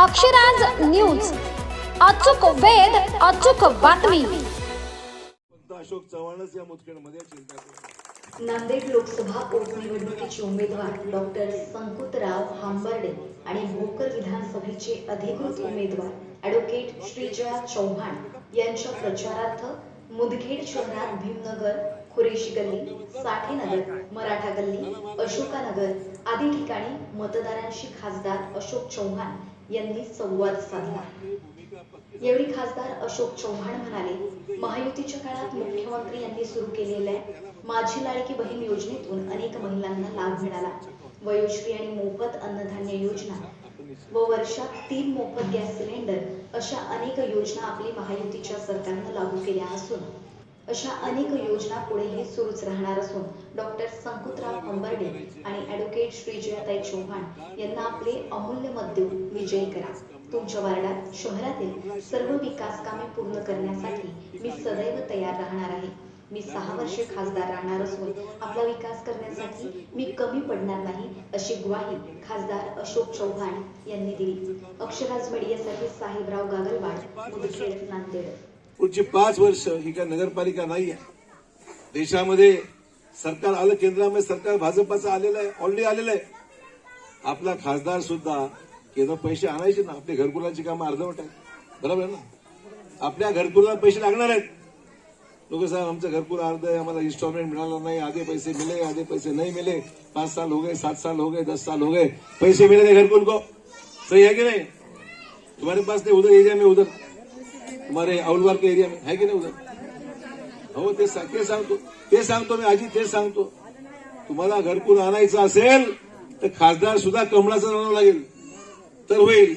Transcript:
Akshraj news. अचूक वेध अचूक बातमी. अशोक चव्हाणच या मुदखेडमध्ये नांदेड लोकसभा पोटनिवडणुकीचे उमेदवार डॉक्टर संकुतराव हांबर्डे आणि भोकर विधानसभेचे अधिकृत उमेदवार ॲडव्होकेट श्रीजया चौहान यांच्या प्रचारार्थ मुदखेड शहरात भीमनगर खुरेशी गल्ली साठेनगर मराठा गल्ली अशोकानगर आदी ठिकाणी मतदारांशी खासदार अशोक चव्हाण यांनी संवाद साधला. यावेळी खासदार अशोक चव्हाण म्हणाले महायुतीच्या काळात मुख्यमंत्री यांनी सुरू केलेल्या माझी लाडकी बहीण योजनेतून अनेक महिलांना लाभ मिळाला. वयोश्री आणि मोफत अन्नधान्य योजना व वर्षात तीन मोफत गॅस सिलेंडर अशा अनेक योजना आपली महायुतीच्या सरकारनं लागू केल्या असून अशा अनेक योजना पुढेही सुरूच राहणार असून डॉक्टर संकुतराव हंबर्डे आणि ॲडव्होकेट श्रीजयाताई चव्हाण यांना आपले अमूल्य मत देऊन विजयी करा. तुमच्या वार्डात शहरातील सर्व विकास कामे पूर्ण करण्यासाठी मी सदैव तयार राहणार आहे. मी सहा वर्षे खासदार राहणार असून आपला विकास करण्यासाठी मी कमी पडणार नाही अशी ग्वाही खासदार अशोक चव्हाण यांनी दिली. अक्षराज मीडियासाठी साहेबराव गागलवाड मुदखेड नांदेड. पुढची पाच वर्ष ही काय नगरपालिका नाही आहे. देशामध्ये सरकार आलं केंद्रामध्ये सरकार भाजपाचं आलेलं आहे ऑलरेडी आलेलं आहे. आपला खासदार सुद्धा केंद्र पैसे आणायचे ना आपल्या घरकुलाची कामं अर्धवट आहे बरोबर आहे ना? आपल्या घरकुला पैसे लागणार आहेत. लोक साहब आमचं घरकुल अर्ध आहे आम्हाला इन्स्टॉलमेंट मिळाला नाही आधे पैसे मिले आधे पैसे नाही मिले. पाच साल हो गए सात साल हो गए दस साल हो गए. पैसे मिले नहीं घरकुल को. सही है कि नहीं? तुम्हारे पास ते उधर एरिया में उधर. तुम्हारे औलवार के एरिया में. है की नाही उधर? हो ते ते सांगतो. ते सांगतो मी आजी तेच सांगतो. तुम्हाला घरकुल आणायचं असेल तर खासदार सुद्धा कमळाचं आणावं लागेल. तर होईल.